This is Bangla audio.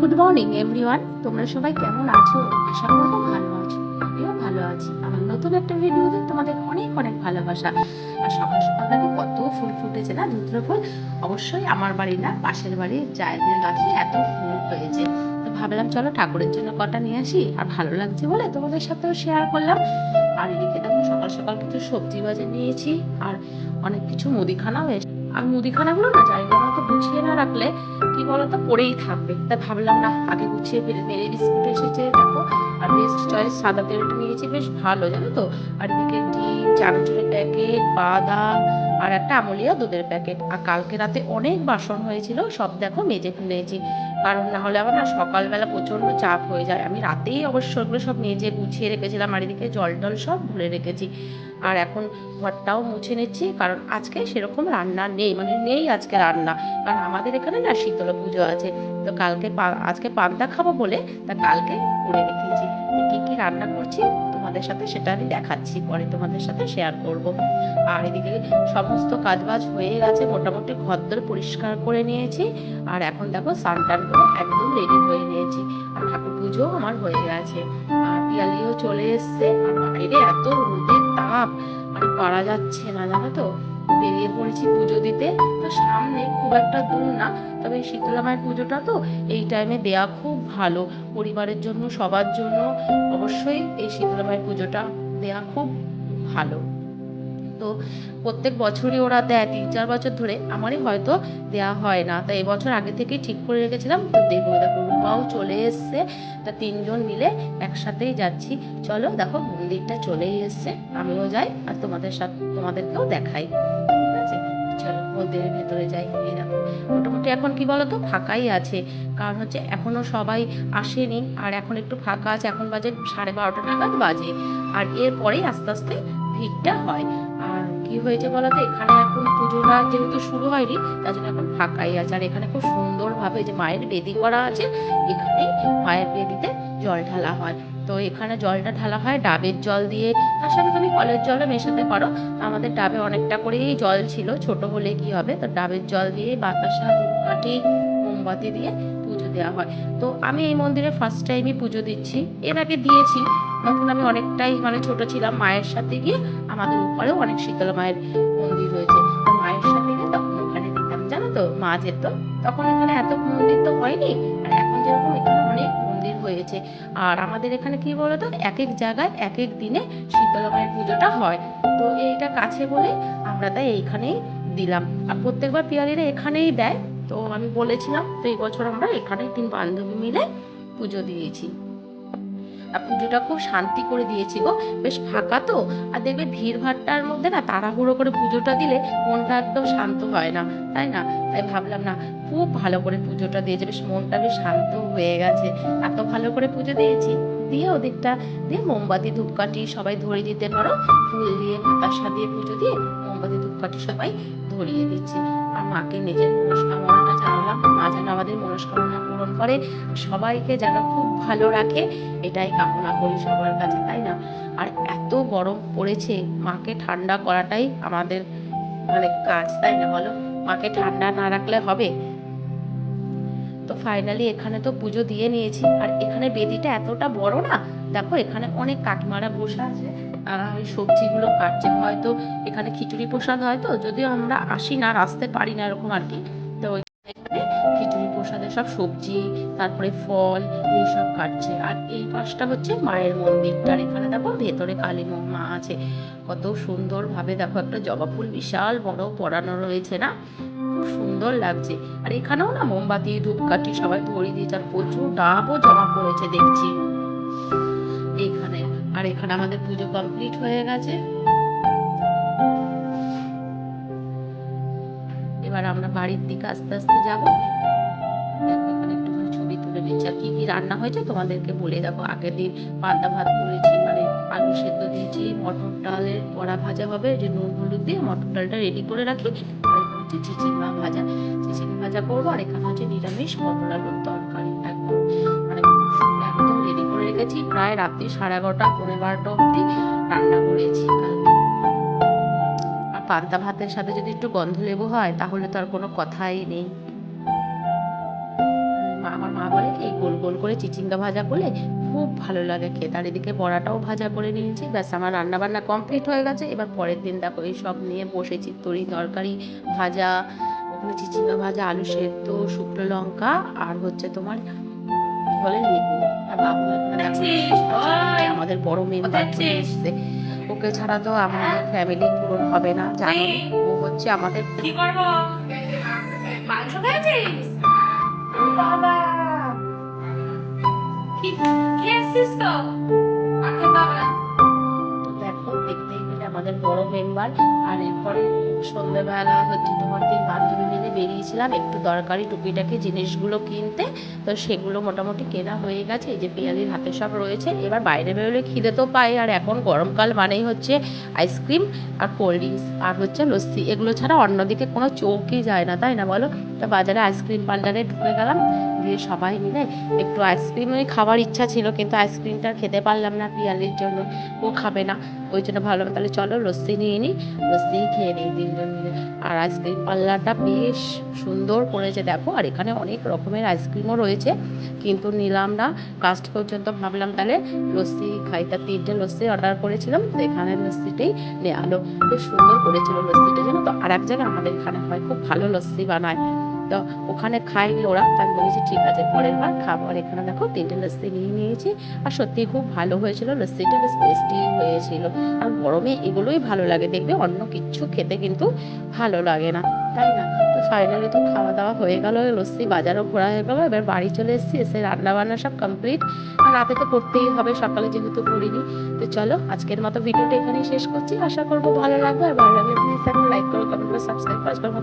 গুড মর্নিং এভরিওয়ান তোমরা সবাই কেমন আছো? আশা করব ভালো আছো। আমিও ভালো আছি। আমার নতুন একটা ভিডিওতে তোমাদের অনেক অনেক ভালোবাসা। আর সকাল সকাল দেখো কত ফুল ফুটেছে না? ধুত্র ফুল। অবশ্যই আমার বাড়ি না, পাশের বাড়ির জায়দের গাছে এত ফুল হয়েছে। তো ভাবলাম, চলো ঠাকুরের জন্য কটা নিয়ে আসি। আর ভালো লাগছে বলে তোমাদের সাথেও শেয়ার করলাম। আর এদিকে দেখো সকাল সকাল কিছু সবজি বাজার নিয়েছি। আর অনেক কিছু মুদিখানাও এসে আর মুদিখানাগুলো না জায়গা মতো গুছিয়ে না রাখলে কি বলতো, পড়েই থাকবে। তাই ভাবলাম না আগে গুছিয়ে ফেলে, মেরে বিস্কুট এসেছে দেখো, আর বেস্ট চয়েস সাদা তেলটা নিয়েছি, বেশ ভালো, জানো তো? আর এদিকে ডিম, চানাচুরের প্যাকেট বাদাম, আর একটা আমলিয়া দুধের প্যাকেট আর কালকে রাতে অনেক বাসন হয়েছিল, সব দেখো মেজে ফেলেছি। কারণ না হলে আমার না সকালবেলা প্রচণ্ড চাপ হয়ে যায়। আমি রাতেই অবশ্য ওগুলো সব মেজে গুছিয়ে রেখেছিলাম, আর এদিকে জল টল সব ভরে রেখেছি। আর এখন ঘরটাও মুছে নিচ্ছি, কারণ আজকে সেরকম রান্না নেই মানে নেই আজকে রান্না। কারণ আমাদের এখানে না শীতল পুজো আছে, তো কালকে আজকে পান্তা খাব বলে তা কালকে করে রেখেছি। কি কি রান্না করছি তোমাদের সাথে সেটা আমি দেখাচ্ছি, পরে তোমাদের সাথে শেয়ার করব। আর এদিকে সমস্ত কাজবাজ হয়ে গেছে, মোটামুটি ঘরদোর পরিষ্কার করে নিয়েছি, আর এখন দেখো স্নান টান করে একদম রেডি হয়ে নিয়েছি। আর ঠাকুর পুজো আমার হয়ে গেছে। আর পিয়ালিও চলে এসছে, আর বাইরে এত রোদের তাপ আর পারা যাচ্ছে না, জানো তো? বেরিয়ে পড়েছি পুজো দিতে। তো সামনে খুব একটা দূর না, তবে শীতলা মায়ের পুজোটা তো এই টাইমে দেয়া খুব ভালো। পরিবারের জন্য, সবার জন্য অবশ্যই এই শীতলা মায়ের পুজোটা দেয়া খুব ভালো। তো প্রত্যেক বছরই ওরা দেয়, তিন চার বছর ধরে আমারই হয়তো দেয়া হয় না। তাই এবছর আগে থেকেই ঠিক করে রেখেছিলাম, তো দেখো দেখো, রূপাও চলে এসছে। তা তিনজন মিলে একসাথেই যাচ্ছি। চলো, দেখো, মন্দিরটা চলেই এসছে। আমিও যাই আর তোমাদের সাথে, তোমাদেরকেও দেখাই। চলো, মন্দিরের ভেতরে যাই। এই মোটামুটি এখন কি বলতো, ফাঁকাই আছে। কারণ হচ্ছে এখনও সবাই আসেনি। আর এখন একটু ফাঁকা আছে, এখন বাজে সাড়ে বারোটা নাগাদ বাজে। আর এরপরেই আস্তে আস্তে ভিড়টা হয়। আর কি হয়েছে বলতো, এখানে এখন পুজোটা যেহেতু শুরু হয়নি, তার জন্য এখন ফাঁকাই আছে। আর এখানে খুব সুন্দরভাবে যে মায়ের বেদি করা আছে, এখানেই মায়ের বেদিতে জল ঢালা হয়। তো এখানে জলটা ঢালা হয়, ডাবের জল দিয়ে। তার সাথে তুমি কলের জলও মেশাতে পারো। আমাদের ডাবে অনেকটা করেই জল ছিল, ছোট হলে কি হবে? তো ডাবের জল দিয়ে বাতাসা ধূপকাঠি, মোমবাতি দিয়ে পুজো দেওয়া হয়। তো আমি এই মন্দিরে ফার্স্ট টাইমই পুজো দিচ্ছি। এর আগে দিয়েছি তখন আমি অনেকটাই মানে ছোট ছিলাম, মায়ের সাথে গিয়ে আমাদের উপরেও অনেক শীতলা মায়ের মন্দির রয়েছে। মায়ের সাথে গিয়ে তখন ওখানে দিতাম জানো তো, মা যেত, তখন এখানে এত মন্দির তো হয়নি। আর এখন যেরকম এখানে অনেক মন্দির হয়েছে। আর আমাদের এখানে কি বলতো এক এক জায়গায় এক এক দিনে শীতলা মায়ের পুজোটা হয়। তো এইটা কাছে বলে আমরা তাই এইখানেই দিলাম। আর প্রত্যেকবার পিয়ালিরা এখানেই দেয়। তো আমি বলেছিলাম, তো এই বছর আমরা এখানেই তিন বান্ধবী মিলে পুজো দিয়েছি। পুজোটা খুব শান্তি করে দিয়েছি গো। বেশ ফাঁকা তো। আর দেখবে ভিড় ভাট্টার মধ্যে না তাড়াহুড়ো করে পুজোটা দিলে মনটা একদম শান্ত হয় না। তাই না? তাই ভাবলাম না, খুব ভালো করে পুজোটা দিয়েছে। বেশ মনটা বেশ শান্ত হয়ে গেছে। এত ভালো করে পুজো দিয়েছি? দিয়ে ওদিকটা। দিয়ে মোমবাতি, ধূপকাঠি সবাই ধরিয়ে দিতে পারো। ফুল দিয়ে বাতাসা দিয়ে পুজো দিয়ে মোমবাতি, ধূপকাঠি সবাই ধরিয়ে দিচ্ছে। আর মাকে নিজের মনস্কামনাটা জানালাম। মা যেন আমাদের মনস্কামনা পূরণ করে। সবাইকে যেন খুব ভালো রাখে। এটাই কামনা করি সবার কাছে, তাই না? আর এত গরম পড়েছে, মাকে ঠান্ডা করাটাই আমাদের মানে কাজ, তাই না বলো? মাকে ঠান্ডা না রাখলে হবে? তো ফাইনালি এখানে তো পুজো দিয়ে নিয়েছি। আর এখানে বেদিটা এতটা বড় না? দেখো এখানে অনেক কাকিমারা বসে আছে। তারা ওই সবজিগুলো কাটছে। হয়তো এখানে খিচুড়ি প্রসাদ হয় তো, যদিও আমরা আসি না, আসতে পারি না এরকম আর কি। তো এখানে খিচুড়ি প্রসাদে সব সবজি, তারপরে ফল এইসব কাটছে। আর এই পাশটা হচ্ছে মায়ের মন্দিরটা। আর এখানে দেখো ভেতরে কালী মা আছে। কত সুন্দরভাবে দেখো একটা জবা ফুল বিশাল বড় পরানো রয়েছে না? খুব সুন্দর লাগছে। আর এখানেও না মোমবাতি, ধূপকাঠি সবাই ধরিয়ে দিয়েছে। আর প্রচুর ডাবও জমা পড়েছে দেখছি। আর এখানে আমাদের পুজো কমপ্লিট হয়ে গেছে। এবার আমরা বাড়ির দিকে আস্তে আস্তে যাব। এখানে একটুখানি ছবি তুলে নিচ্ছি আর কি কি রান্না হয়েছে তোমাদেরকে বলে দেখো আগের দিন পান্তা ভাত করেছি মানে আলু সেদ্ধ দিয়েছি, মটর ডালের বড়া ভাজা হবে যে নুন হলুদ দিয়ে মটর ডালটা রেডি করে রাখি। আর এখানে হচ্ছে চিচিঙ্গা ভাজা। চিচিঙ্গা ভাজা করব, আর এখানে হচ্ছে নিরামিষ পটল আলুর তরকারি। রেডি করে প্রায় রাত্রি সাড়ে এগারোটা পনেরো বারোটা অবধি রান্না করেছি। আর পান্তা ভাতের সাথে যদি একটু গন্ধ লেবু হয়, তাহলে তো আর কোনো কথাই নেই। আমার মা বলে এই গোল গোল করে চিচিঙ্গা ভাজা করলে খুব ভালো লাগে খেতে। আর এদিকে বড়াটাও ভাজা করে নিয়েছি। ব্যাস, আমার রান্না বান্না কমপ্লিট হয়ে গেছে। এবার পরের দিন দেখো, এই সব নিয়ে বসেছি। তরি তরকারি ভাজা, ওখানে চিচিঙ্গা ভাজা, আলু সেদ্ধ, শুকনো লঙ্কা, আর হচ্ছে তোমার বলে আর বাবু দেখো আমাদের বড় মেম্বার এসছে ওকে ছাড়া তো আমাদের ফ্যামিলি পুরো হবে না জানো। ও হচ্ছে আমাদের কি করব? মাংস খেয়েছিস? বাবা। কি খেয়েছিস তো? আর খেতে হবে না। আমাদের বড় মেম্বার আর এরপরে সন্ধ্যেবেলা হচ্ছে তোমার তিন বান্ধবী মিলে বেরিয়েছিলাম একটু দরকারি টুকিটাকি জিনিসগুলো কিনতে। তো সেগুলো মোটামুটি কেনা হয়ে গেছে, এই যে পেঁয়াজির হাতে সব রয়েছে। এবার বাইরে বেরোলে খিদে তো পাই আর এখন গরমকাল মানেই হচ্ছে আইসক্রিম আর কোল্ড ড্রিঙ্কস আর হচ্ছে লস্যি। এগুলো ছাড়া অন্যদিকে কোনো চৌকই যায় না, তাই না বলো? তো বাজারে আইসক্রিম পার্লারে ঢুকে গেলাম। দিয়ে সবাই মিলে একটু আইসক্রিমই খাওয়ার ইচ্ছা ছিল, কিন্তু আইসক্রিমটা খেতে পারলাম না পিয়ালির জন্য। ও খাবে না, ওই জন্য ভাবলাম তাহলে চলো লস্যি নিয়ে নিই লস্যি খেয়ে নিই তিনজন মিলে। আর আইসক্রিম পার্লারটা বেশ সুন্দর করেছে, দেখো। আর এখানে অনেক রকমের আইসক্রিমও রয়েছে। কিন্তু নিলাম না লাস্ট পর্যন্ত ভাবলাম তাহলে লস্যি খাই। তা তিনটে লস্যি অর্ডার করেছিলাম, তো এখানে লস্যিটাই নেওয়া হলো। বেশ সুন্দর করেছিল লস্যিটা জানো তো? আর এক জায়গায় আমাদের এখানে হয়, খুব ভালো লস্যি বানায়। তো ওখানে খাইনি ওরা তাই বলেছি ঠিক আছে, পরের বার খাব। আর এখানে দেখো তিনটে লস্যি নিয়ে নিয়েছি। আর সত্যি খুব ভালো হয়েছিল, লস্যিটা বেশ টেস্টি হয়েছিল। আর গরমে এগুলোই ভালো লাগে দেখবে, অন্য কিছু খেতে কিন্তু ভালো লাগে না, তাই না? তো ফাইনালি তো খাওয়া দাওয়া হয়ে গেল, লস্যি বাজারও ঘোরা হয়ে গেলো। এবার বাড়ি চলে এসেছি, এসে রান্না বান্না সব কমপ্লিট আর রাতে তো করতেই হবে, সকালে যেহেতু করিনি। তো চলো, আজকের মতো ভিডিওটা এখানেই শেষ করছি। আশা করব ভালো লাগবে। আর ভালো লাগলে প্লিজ একটা লাইক করো কমেন্ট করো সাবস্ক্রাইব করার মতো